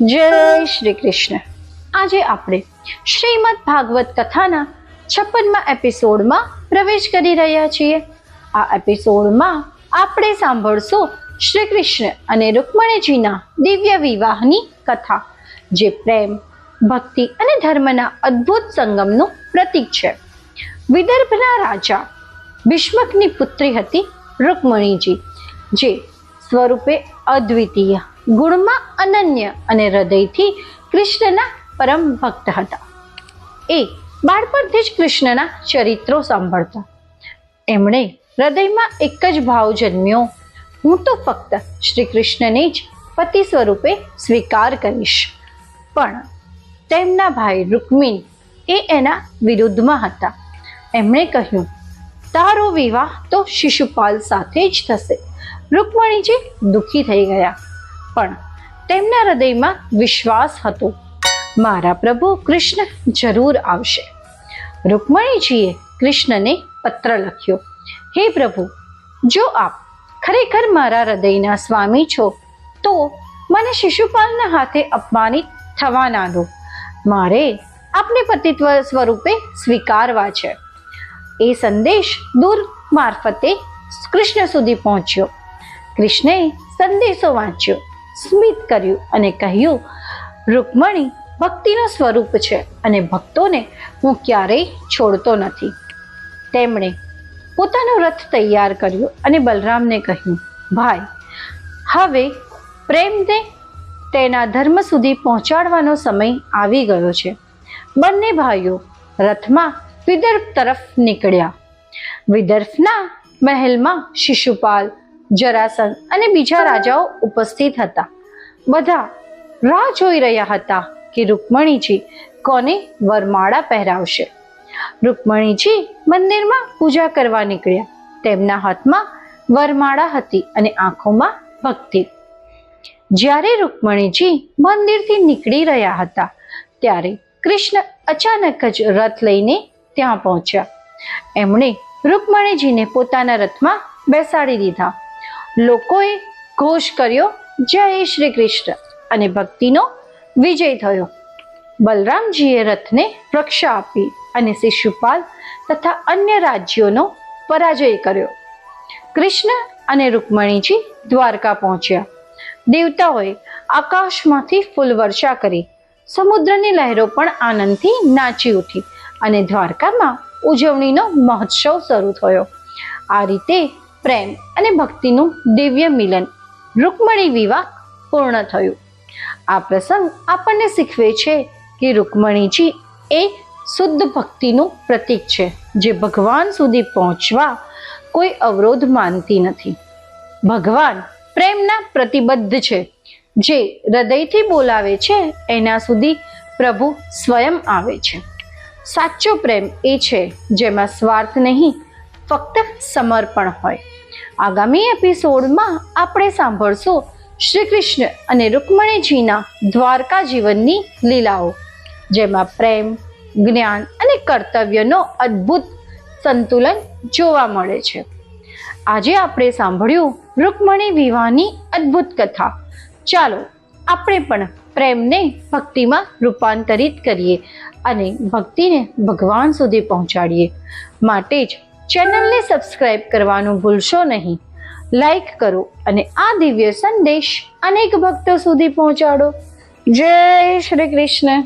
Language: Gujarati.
જય શ્રી કૃષ્ણ આજે આપણે શ્રીમદ ભાગવત કથાના છપ્પનમાં એપિસોડમાં પ્રવેશ કરી રહ્યા છીએ. આ એપિસોડમાં આપણે સાંભળશું શ્રી કૃષ્ણ અને રૂકમણીજીના દિવ્ય વિવાહની કથા, જે પ્રેમ, ભક્તિ અને ધર્મના અદ્ભુત સંગમનું પ્રતીક છે. વિદર્ભના રાજા ભીષ્મકની પુત્રી હતી રૂકમણીજી, જે સ્વરૂપે અદ્વિતીય ગુણમાં અનન્ય અને હૃદયથી કૃષ્ણના પરમ ભક્ત હતા. એ બાળપણથી જ કૃષ્ણના ચરિત્રો સાંભળતા. એમણે હૃદયમાં એક જ ભાવ જન્મ્યો. હું તો ફક્ત શ્રી કૃષ્ણને જ પતિ સ્વરૂપે સ્વીકાર કરીશ. પણ તેમના ભાઈ રૂકમિન એ એના વિરુદ્ધમાં હતા. એમણે કહ્યું, તારો વિવાહ તો શિશુપાલ સાથે જ થશે. રૂકમણીજી દુઃખી થઈ ગયા. પણ તેમના હૃદયમાં વિશ્વાસ હતો. મારા પ્રભુ કૃષ્ણ જરૂર આવશે. રૂકમણીજીએ કૃષ્ણને પત્ર લખ્યો, હે પ્રભુ, જો આપ ખરેખર મારા હૃદયના સ્વામી છો, તો મને શિશુપાલના હાથે અપમાનિત થવા દો. મારે આપને પતિત્વ સ્વરૂપે સ્વીકારવા છે. એ સંદેશ દૂર મારફતે કૃષ્ણ સુધી પહોંચ્યો. કૃષ્ણે સંદેશો વાંચ્યો સ્મિત કર્યું અને કહ્યું, રૂકમણી, ભક્તિનું સ્વરૂપ છે અને ભક્તોને હું ક્યારેય છોડતો નથી. તેમણે પોતાનો રથ તૈયાર કર્યો અને બલરામને કહ્યું, ભાઈ, હવે પ્રેમને તેના ધર્મ સુધી પહોંચાડવાનો સમય આવી ગયો છે. બંને ભાઈઓ રથમાં વિદર્ભ તરફ નીકળ્યા. વિદર્ભના મહેલમાં શિશુપાલ જરાસંઘ અને બીજા રાજાઓ ઉપસ્થિત હતા. બધા રાહ જોઈ રહ્યા હતા કે રૂકમણીજી કોને વરમાળા પહેરાવશે. રૂકમણીજી મંદિરમાં પૂજા કરવા નીકળ્યા. તેમના હાથમાં વરમાળા હતી અને આંખોમાં ભક્તિ. જ્યારે રૂકમણીજી મંદિરથી નીકળી રહ્યા હતા, ત્યારે કૃષ્ણ અચાનક જ રથ લઈને ત્યાં પહોંચ્યા. એમણે રૂકમણીજીને પોતાના રથમાં બેસાડી દીધા. લોકોએ ઘોષ કર્યો, જય શ્રી કૃષ્ણ. અને ભક્તિનો વિજય થયો. બલરામજીએ રથને રક્ષા આપી અને શિશુપાલ તથા અન્ય રાજ્યોનો પરાજય કર્યો. કૃષ્ણ અને રૂકમણીજી દ્વારકા પહોંચ્યા. દેવતાઓએ આકાશમાંથી ફૂલ વર્ષા કરી. સમુદ્રની લહેરો પણ આનંદથી નાચી ઉઠી અને દ્વારકામાં ઉજવણીનો મહોત્સવ શરૂ થયો. આ રીતે પ્રેમ અને ભક્તિનું દિવ્ય મિલન. રૂકમણી વિવાહ પૂર્ણ થયું. આ પ્રસંગ આપણને શીખવે છે કે રૂકમણીજી એ શુદ્ધ ભક્તિનું પ્રતીક છે, જે ભગવાન સુધી પહોંચવા કોઈ અવરોધ માનતી નથી. ભગવાન પ્રેમના પ્રતિબદ્ધ છે, જે હૃદયથી બોલાવે છે, એના સુધી પ્રભુ સ્વયં આવે છે. સાચો પ્રેમ એ છે જેમાં સ્વાર્થ નહીં ફક્ત સમર્પણ હોય. આગામી એપિસોડમાં આપણે સાંભળશું શ્રી કૃષ્ણ અને રૂકમણીજીના દ્વારકા જીવનની લીલાઓ, જેમાં પ્રેમ, જ્ઞાન અને કર્તવ્યનો અદ્ભુત સંતુલન જોવા મળે છે. આજે આપણે સાંભળ્યું રૂકમણી વિવાહની અદ્ભુત કથા. ચાલો, આપણે પણ પ્રેમને ભક્તિમાં રૂપાંતરિત કરીએ અને ભક્તિને ભગવાન સુધી પહોંચાડીએ. માટે જ ચેનલને સબસ્ક્રાઇબ કરવાનું ભૂલશો નહીં. લાઈક કરો અને આ દિવ્ય સંદેશ અનેક ભક્તો સુધી પહોંચાડો. જય શ્રી કૃષ્ણ.